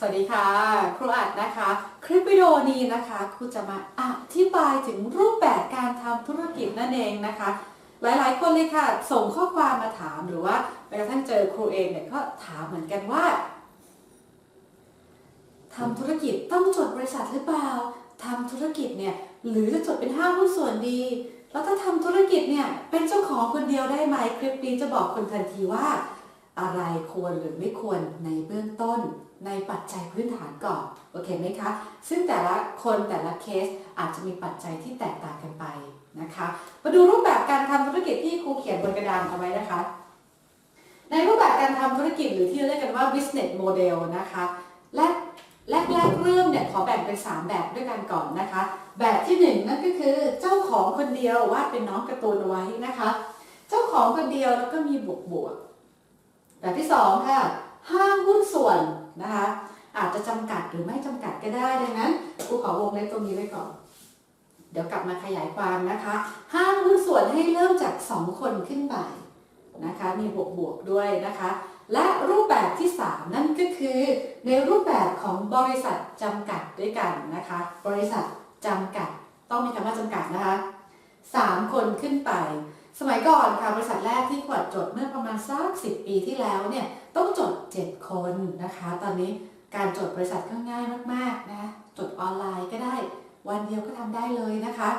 สวัสดีค่ะ ครูอัดนะคะ คลิปวิดีโอนี้นะคะครูจะมาอธิบายถึงรูปแบบการทำธุรกิจนั่นเองนะคะ หลายๆ คนเลยค่ะ ส่งข้อความมาถามหรือว่าแม้กระทั่งเจอครูเองเนี่ยก็ถามเหมือนกันว่าทำธุรกิจต้องจดบริษัทหรือเปล่าทำธุรกิจเนี่ยหรือจะจดเป็นห้างหุ้นส่วนดี แล้วถ้าทำธุรกิจเนี่ยเป็นเจ้าของคนเดียวได้ไหมคลิปนี้จะบอกคนทันทีว่า อะไรควรหรือไม่ควรในเบื้องต้นในปัจจัยพื้นฐานก่อนโอเคไหมคะ ซึ่งแต่ละคนแต่ละเคสอาจจะมีปัจจัยที่แตกต่างกันไปนะคะมาดูรูปแบบการทำธุรกิจที่ครูเขียนบนกระดานเอาไว้นะคะ ในรูปแบบการทำธุรกิจหรือที่เรียกกันว่า business model นะคะแรกแรกแรกเริ่มเนี่ยขอแบ่งเป็น 3 แบบด้วยกันก่อนนะคะ แบบที่ 1 นั่นก็คือเจ้าของคนเดียววาดเป็นน้องกร์ตูนเอาไว้นะคะ เจ้าของคนเดียวแล้วก็มีบวกบวก แบบที่ 2 ค่ะ ห้างหุ้นส่วนนะคะ อาจจะจำกัดหรือไม่จำกัดก็ได้ดังนั้นครูขอวงเล็บตรงนี้ไว้ก่อน เดี๋ยวกลับมาขยายความนะคะ ห้างหุ้นส่วนให้เริ่มจาก 2 คนขึ้นไปนะคะ มีบวกบวกด้วยนะคะ และรูปแบบที่ 3 นั่นก็คือ ในรูปแบบของบริษัทจำกัดด้วยกันนะคะ บริษัทจำกัดต้องมีคำว่าจำกัดนะคะ 3 คนขึ้นไป สมัยก่อนค่ะบริษัทแรกที่ขวดจดเมื่อประมาณสัก10 ปีที่แล้วเนี่ยต้องจด 7 คนนะคะ ตอนนี้การจดบริษัทก็ง่ายมากๆนะจดออนไลน์ก็ได้ วันเดียวก็ทำได้เลยนะคะ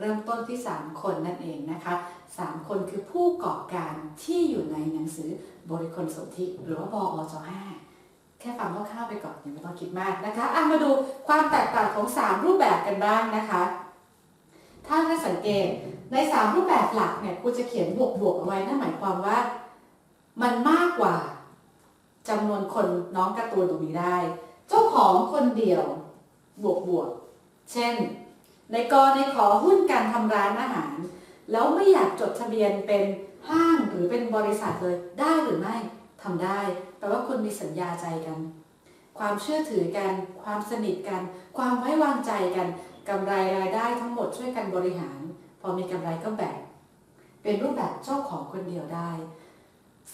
เริ่มต้นที่ 3 คนนั่นเองนะคะ 3 คนคือผู้ประกอบการที่อยู่ในหนังสือบริคลสนธิหรือว่าบอจ5แค่ฟังคร่าวๆไปก่อนยังไม่ต้องคิดมากนะคะอะมาดูความแตกต่างของ 3 รูปแบบกันบ้างนะคะ สังเกต ใน3รูปแบบหลักเนี่ยครูจะเขียนบวกๆเอาไว้นั่นหมายความว่า มันมากกว่าจำนวนคนน้องการ์ตูนตรงนี้ได้ เจ้าของคนเดียวบวกบวกเช่น ในกรณีขอหุ้นการทำร้านอาหาร แล้วไม่อยากจดทะเบียนเป็นห้างหรือเป็นบริษัทเลยได้หรือไม่ทำได้แปลว่าคุณมีสัญญาใจกัน ความเชื่อถือกัน ความสนิทกัน ความไว้วางใจกัน กำไรรายได้ทั้งหมดช่วยกันบริหาร พอมีกำไรก็แบ่ง เป็นรูปแบบเจ้าของคนเดียวได้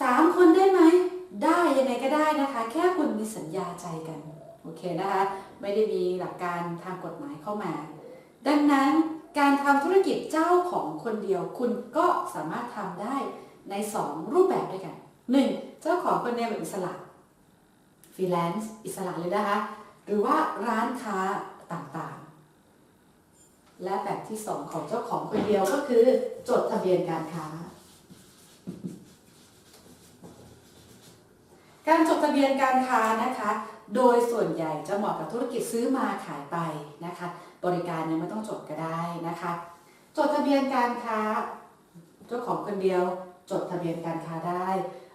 สามคนได้ไหม ได้ยังไงก็ได้นะคะ แค่คุณมีสัญญาใจกัน โอเคนะคะ ไม่ได้มีหลักการทางกฎหมายเข้ามา ดังนั้นการทำธุรกิจเจ้าของคนเดียว คุณก็สามารถทำได้ใน 2 รูปแบบด้วยกัน 1. เจ้าของคนเดียวแบบอิสระฟรีแลนซ์อิสระเลยนะคะ หรือว่าร้านค้าต่าง และแบบที่2ของเจ้าของคนเดียวก็คือ จดทะเบียนการค้า การจดทะเบียนการค้านะคะ โดยส่วนใหญ่จะเหมาะกับธุรกิจซื้อมาขายไปนะคะ บริการเนี่ยไม่ต้องจดก็ได้นะคะ จดทะเบียนการค้า เจ้าของคนเดียว จดทะเบียนการค้าได้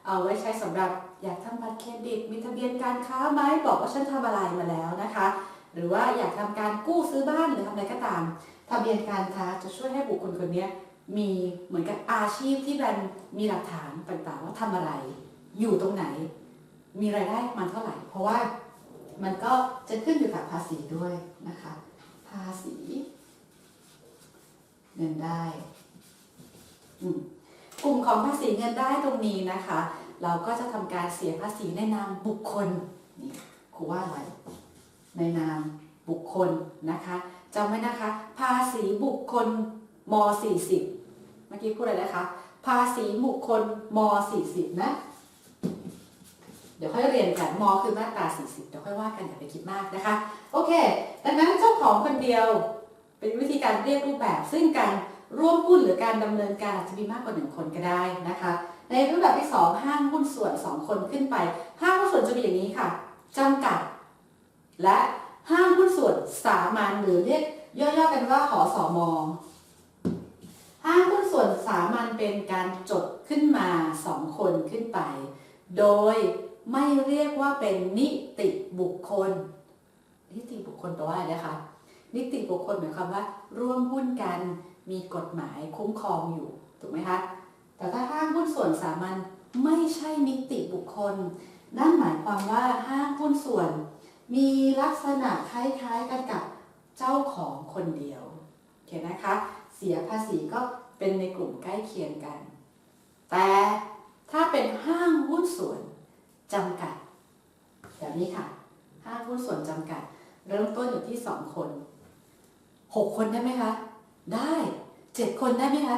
เอาไว้ใช้สำหรับอยากทำบัตรเครดิต มีทะเบียนการค้าไหมบอกว่าฉันทำอะไรมาแล้วนะคะ หรือว่าอยากทำการกู้ซื้อบ้านหรือทำอะไรก็ตาม ทะเบียนการค้าจะช่วยให้บุคคลคนนี้มีเหมือนกับอาชีพที่มันมีหลักฐานต่างๆว่าทำอะไร อยู่ตรงไหน มีรายได้มันเท่าไหร่ เพราะว่ามันก็จะขึ้นอยู่กับภาษีด้วยนะคะ ภาษีเงินได้ กลุ่มของภาษีเงินได้ตรงนี้นะคะ เราก็จะทำการเสียภาษีในนามบุคคลนี่ครูว่าอะไร ในนามบุคคลนะคะจำไว้นะคะ ภาษีบุคคลม 40 เมื่อกี้พูดอะไรนะคะ ภาษีบุคคลม 40 นะ เดี๋ยวค่อยเรียนกันมคือมาตรา40 เดี๋ยวค่อยว่ากันอย่าไปคิดมากนะคะ โอเค ดังนั้นเจ้าของคนเดียวเป็นวิธีการเรียกรูปแบบ ซึ่งการร่วมหุ้นหรือการดำเนินการอาจจะมีมากกว่าหนึ่งคนก็ได้นะคะ ในรูปแบบที่ 2 ห้างหุ้นส่วน 2 คนขึ้นไป ห้างหุ้นส่วนจะมีอย่างนี้ค่ะจำกัด และห้างหุ้นส่วนสามัญหรือเรียกย่อๆกันว่าหอสอมอห้างหุ้นส่วนสามัญเป็นการจดขึ้นมา2คนขึ้นไป โดยไม่เรียกว่าเป็นนิติบุคคล นิติบุคคลแปลว่าอะไรนะคะ นิติบุคคลหมายความว่า ร่วมหุ้นกันมีกฎหมายคุ้มครองอยู่ถูกไหมคะแต่ถ้าห้างหุ้นส่วนสามัญไม่ใช่นิติบุคคล นั่นหมายความว่าห้างหุ้นส่วน มีลักษณะคล้ายๆกันกับเจ้าของคนเดียวโอเคนะคะ เสียภาษีก็เป็นในกลุ่มใกล้เคียงกัน แต่ถ้าเป็นห้างหุ้นส่วนจำกัด แบบนี้ค่ะ ห้างหุ้นส่วนจำกัด เริ่มต้นอยู่ที่สองคนหกคนได้ไหมคะ ได้เจ็ดคนได้ไหมคะ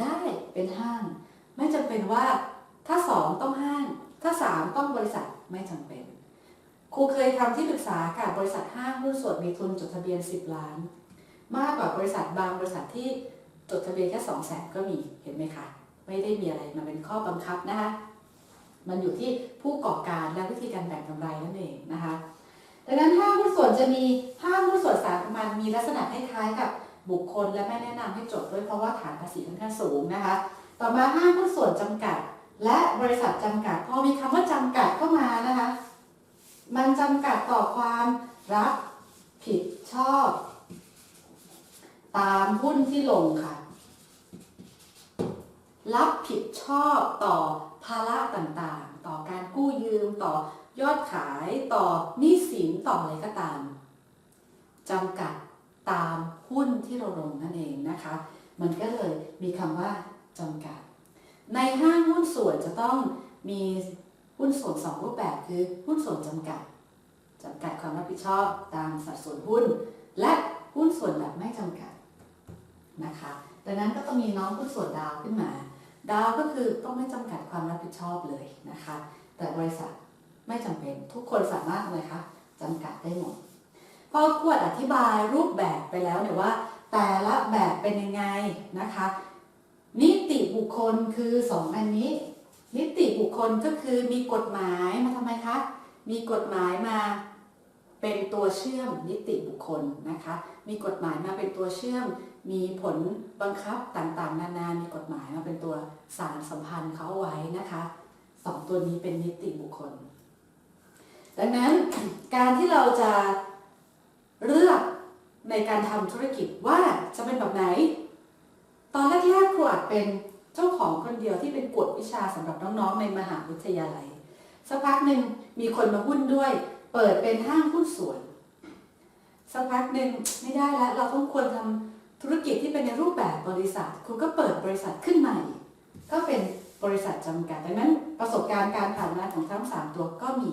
ได้เป็นห้าง ไม่จำเป็นว่าถ้าสองต้องห้าง ถ้าสามต้องบริษัทไม่จำเป็น ครูเคยทำที่ปรึกษากับบริษัทห้างหุ้นส่วนมีทุนจดทะเบียน 10 ล้าน มากกว่าบริษัทบางบริษัทที่จดทะเบียนแค่2 0 0แสนก็มีเห็นไหมคะไม่ได้มีอะไรมาเป็นข้อบังคับนะคะมันอยู่ที่ผู้ก่อการและวิธีการแบ่งกำไรนั่นเองนะคะดังนั้นห้างหุ้นส่วนจะมีห้างหุ้นส่วนสามัญมีลักษณะคล้ายๆกับบุคคลและไม่แนะนำให้จดด้วยเพราะว่าฐานภาษีค่อนข้างสูงนะคะ ต่อมาห้างหุ้นส่วนจำกัด และบริษัทจำกัดพอมีคำว่าจำกัดเข้ามานะคะ มันจำกัดต่อความรับผิดชอบ ตามหุ้นที่ลงค่ะ รับผิดชอบต่อภาระต่างๆ ต่อการกู้ยืมต่อยอดขายต่อหนี้สินต่ออะไรก็ตามจำกัดตามหุ้นที่เราลงนั่นเองนะคะ มันก็เลยมีคำว่าจำกัด ในห้างหุ้นส่วนจะต้องมี หุ้นส่วนสองรูปแบบคือหุ้นส่วนจำกัดจำกัดความรับผิดชอบตามสัดส่วนหุ้น และหุ้นส่วนแบบไม่จำกัดนะคะดังนั้นก็ต้องมีน้องหุ้นส่วนดาวขึ้นมา ดาวก็คือต้องไม่จำกัดความรับผิดชอบเลยนะคะ แต่บริษัทไม่จำเป็นทุกคนสามารถเลยคะจำกัดได้หมดพอขวดอธิบายรูปแบบไปแล้วเนี่ยว่า แต่ละแบบเป็นยังไงนะคะ นิติบุคคลคือสองอันนี้ นิติบุคคลก็คือมีกฎหมายมาทำไมคะ มีกฎหมายมาเป็นตัวเชื่อมนิติบุคคลนะคะ มีกฎหมายมาเป็นตัวเชื่อม มีผลบังคับต่างๆ นานา มีกฎหมายมาเป็นตัวสารสัมพันธ์เขาไว้นะคะสองตัวนี้เป็นนิติบุคคล ดังนั้นการที่เราจะเลือกในการทำธุรกิจว่าจะเป็นแบบไหน ตอนแรกๆครูอาจเป็น เจ้าของคนเดียวที่เป็นกวดวิชาสำหรับน้องๆในมหาวิทยาลัย สักพักหนึ่งมีคนมาหุ้นด้วย เปิดเป็นห้างหุ้นส่วน สักพักหนึ่งไม่ได้แล้วเราต้องควรทำธุรกิจที่เป็นในรูปแบบบริษัทครูก็เปิดบริษัทขึ้นใหม่ ก็เป็นบริษัทจำกัด ดังนั้นประสบการณ์การผ่านงานของทั้งสามตัวก็มี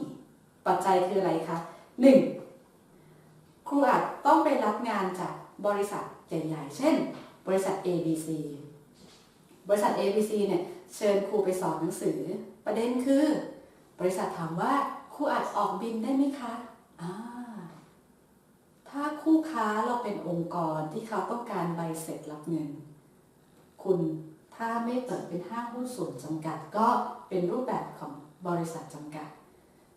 ปัจจัยคืออะไรคะหนึ่งครูอาจต้องไปรับงานจากบริษัทใหญ่ ๆ เช่น บริษัท ABC บริษัท ABC เนี่ยเชิญครูไปสอนหนังสือ ประเด็นคือ บริษัทถามว่าครูอาจออกบินได้ไหมคะอ่าถ้าคู่ค้าเราเป็นองค์กรที่เขาต้องการใบเสร็จรับเงิน คุณถ้าไม่เปิดเป็นห้างหุ้นส่วนจำกัดก็เป็นรูปแบบของบริษัทจำกัด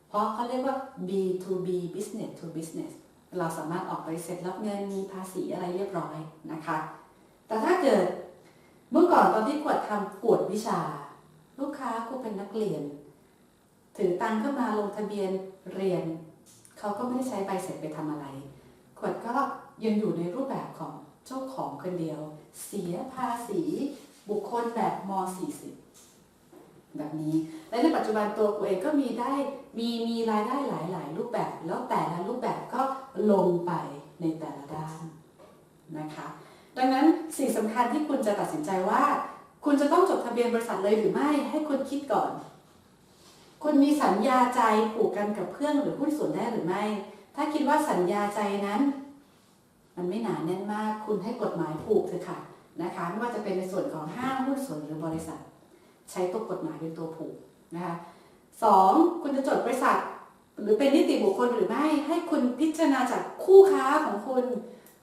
เพราะเขาเรียกว่า B2B business to business เราสามารถออกใบเสร็จรับเงินมีภาษีอะไรเรียบร้อยนะคะ แต่ถ้าเกิด เมื่อก่อนตอนที่กวดทำกวดวิชา ลูกค้ากูเป็นนักเรียน ถือตังค์เข้ามาลงทะเบียนเรียน เขาก็ไม่ได้ใช้ใบเสร็จไปทำอะไรขวดก็ยังอยู่ในรูปแบบของเจ้าของคนเดียว เสียภาษีบุคคลแบบม .40 แบบนี้ และในปัจจุบันตัวกูเองก็มีได้มีมีรายได้หลายๆรูปแบบ แล้วแต่ละรูปแบบก็ลงไปในแต่ละด้านนะคะ ดังนั้นสิ่งสำคัญที่คุณจะตัดสินใจว่า คุณจะต้องจดทะเบียนบริษัทเลยหรือไม่ให้คุณคิดก่อน คุณมีสัญญาใจผูกกันกับเพื่อนหรือหุ้นส่วนได้หรือไม่ ถ้าคิดว่าสัญญาใจนั้น มันไม่หนาแน่นมาก คุณให้กฎหมายผูกเถอะค่ะนะคะไม่ว่าจะเป็นในส่วนของห้างหุ้นส่วนหรือบริษัท ใช้ตัวกฎหมายเป็นตัวผูกนะคะสองคุณจะจดบริษัท หรือเป็นนิติบุคคลหรือไม่ ให้คุณพิจารณาจากคู่ค้าของคุณ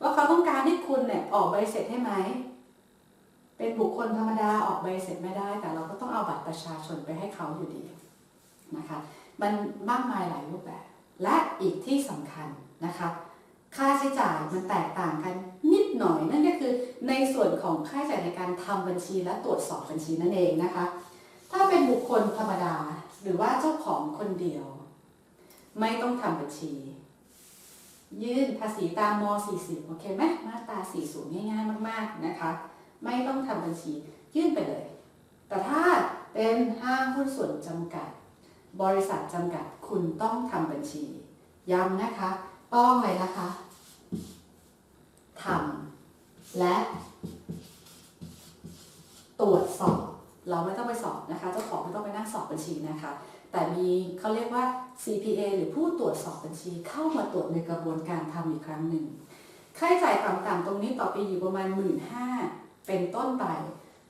ว่าเขาต้องการให้คุณเนี่ยออกใบเสร็จให้ไหม เป็นบุคคลธรรมดาออกใบเสร็จไม่ได้ แต่เราก็ต้องเอาบัตรประชาชนไปให้เขาอยู่ดีนะคะ มันมากมายหลายรูปแบบ และอีกที่สำคัญนะคะ ค่าใช้จ่ายมันแตกต่างกันนิดหน่อยนั่นก็คือในส่วนของค่าใช้จ่ายในการทำบัญชีและตรวจสอบบัญชีนั่นเองนะคะ ถ้าเป็นบุคคลธรรมดาหรือว่าเจ้าของคนเดียว ไม่ต้องทำบัญชี ยื่นภาษีตามม .40 โอเคไหมมาตรา 40 ง่ายๆ มาก ๆ นะคะ ไม่ต้องทำบัญชียื่นไปเลย แต่ถ้าเป็นห้างหุ้นส่วนจำกัด บริษัทจำกัดคุณต้องทำบัญชี ย้ำนะคะ ต้องเลยนะคะทำและตรวจสอบ เราไม่ต้องไปสอบนะคะ เจ้าของไม่ต้องไปนั่งสอบบัญชีนะคะ แต่มีเขาเรียกว่า CPA หรือผู้ตรวจสอบบัญชีเข้ามาตรวจในกระบวนการทำอีกครั้งหนึ่ง ค่าใช้จ่ายต่ำๆตรงนี้ต่อปีอยู่ประมาณ 1 5ื่นเป็นต้นไป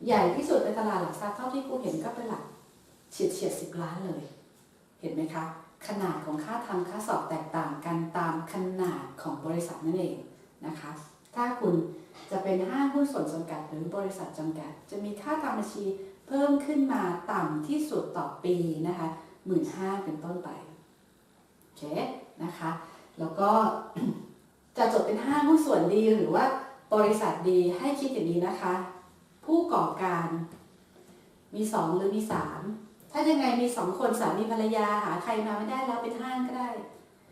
ใหญ่ที่สุดในตลาดหลักทรัพย์เท่าที่ครูเห็นก็เป็นหลักเฉียดเฉียดสิบล้านเลย เห็นไหมคะ ขนาดของค่าทำค่าสอบแตกต่างกันตามขนาดของบริษัทนั่นเองนะคะ ถ้าคุณจะเป็นห้างหุ้นส่วนจำกัดหรือบริษัทจำกัด จะมีค่าทำบัญชีเพิ่มขึ้นมาต่ำที่สุดต่อปีนะคะหมื่นห้าเป็นต้นไป เคนะคะ แล้วก็จะจดเป็นห้างหุ้นส่วนดีหรือว่าบริษัทดีให้คิดอย่างนี้นะคะ ผู้ก่อการมีสองหรือมีสามถ้ายังไงมีสองคนสามีภรรยาหาใครมาไม่ได้แล้วเป็นห้างก็ได้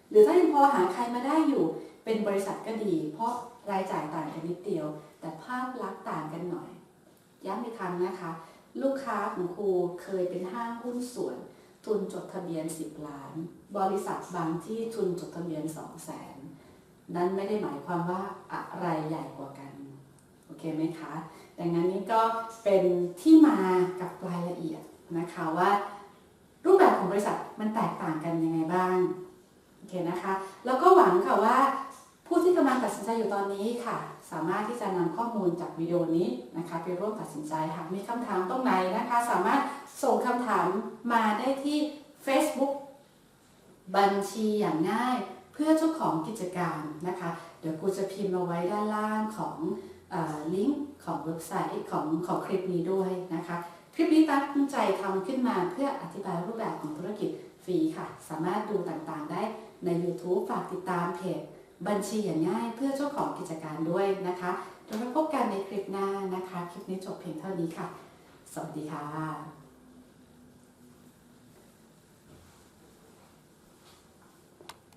หรือถ้ายังพอหาใครมาได้อยู่ เป็นบริษัทก็ดี เพราะรายจ่ายต่างกันนิดเดียว แต่ภาพลักษณ์ต่างกันหน่อยย้ำอีกครั้งนะคะ ลูกค้าของครูเคยเป็นห้างหุ้นส่วน ทุนจดทะเบียน 10 ล้าน บริษัทบางที่ทุนจดทะเบียน 2 0 0แสนนั่นไม่ได้หมายความว่าอะไรใหญ่กว่ากัน โอเคไหมคะ ดังนั้นนี่ก็เป็นที่มากับรายละเอียดนะคะว่า รูปแบบของบริษัทมันแตกต่างกันยังไงบ้าง โอเคนะคะ แล้วก็หวังค่ะว่า ผู้ที่กำลังตัดสินใจอยู่ตอนนี้ค่ะ สามารถที่จะนำข้อมูลจากวิดีโอนี้นะคะ ไปร่วมตัดสินใจหากมีคำถามตรงไหนนะคะ สามารถส่งคำถามมาได้ที่ Facebook บัญชีอย่างง่าย เพื่อเจ้าของกิจการนะคะ เดี๋ยวกูจะพิมพ์เอาไว้ด้านล่างของลิงก์ของเว็บไซต์ของของคลิปนี้ด้วยนะคะ คลิปนี้ตั้งใจทำขึ้นมาเพื่ออธิบายรูปแบบของธุรกิจฟรีค่ะ สามารถดูต่างๆได้ใน YouTube ฝากติดตามเพจ บัญชีอย่างง่ายเพื่อเจ้าของกิจการด้วยนะคะเดี๋ยวมาพบกันในคลิปหน้านะคะ คลิปนี้จบเพียงเท่านี้ค่ะ สวัสดีค่ะ